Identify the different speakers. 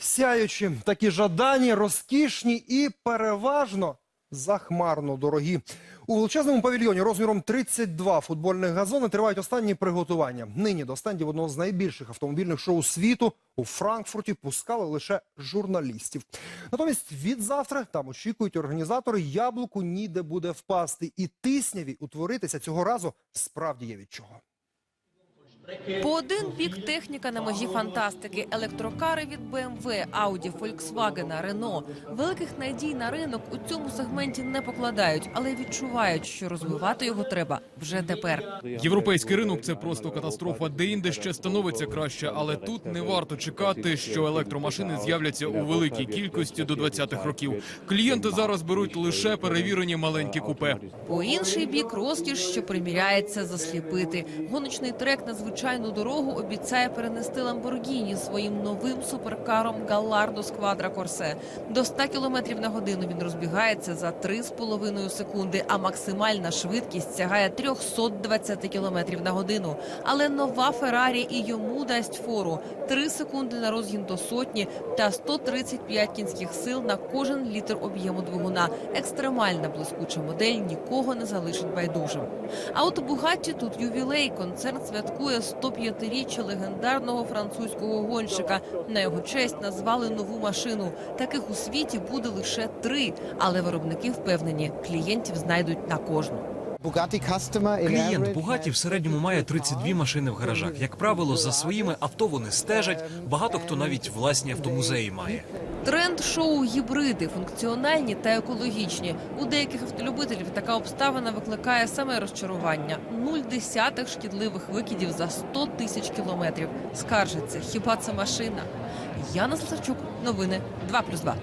Speaker 1: Сяючі, такі жадані, розкішні і переважно захмарно дорогі. У величезному павільйоні розміром 32 футбольних газони тривають останні приготування. Нині до стендів одного з найбільших автомобільних шоу світу у Франкфурті пускали лише журналістів. Натомість від завтра там очікують організатори яблуку ніде буде впасти. І тисняві утворитися цього разу справді є від чого.
Speaker 2: По один бік техніка на межі фантастики. Електрокари від BMW, Audi, Volkswagen, Renault. Великих надій на ринок у цьому сегменті не покладають, але відчувають, що розвивати його треба вже тепер.
Speaker 3: Європейський ринок це просто катастрофа. Де-інде ще становиться краще, але тут не варто чекати, що електромашини з'являться у великій кількості до 20-х років. Клієнти зараз беруть лише перевірені маленькі купе.
Speaker 2: По інший бік розкіш, що приміряється засліпити. Гоночний трек на звичайну дорогу обіцяє перенести Ламборгіні своїм новим суперкаром Галлардо Сквадра Корсе. До 100 км на годину він розбігається за 3,5 секунди, а максимальна швидкість сягає 320 км на годину. Але нова Феррарі і йому дасть фору 3 секунди на розгін до сотні та 135 кінських сил на кожен літр об'єму двигуна. Екстремальна блискуча модель нікого не залишить байдужим. А от у Бугатті тут ювілей. Концерт святкує 105-річчя легендарного французького гонщика. На його честь назвали нову машину. Таких у світі буде лише три, але виробники впевнені, клієнтів знайдуть на кожну.
Speaker 4: Клієнт Бугаті в середньому має 32 машини в гаражах. Як правило, за своїми авто вони стежать. Багато хто навіть власні автомузеї має.
Speaker 2: Тренд шоу гібриди функціональні та екологічні. У деяких автолюбителів така обставина викликає саме розчарування. Нуль десятих шкідливих викидів за 100 тисяч кілометрів. Скаржиться, хіба це машина? Яна Славчук, новини 2+,2.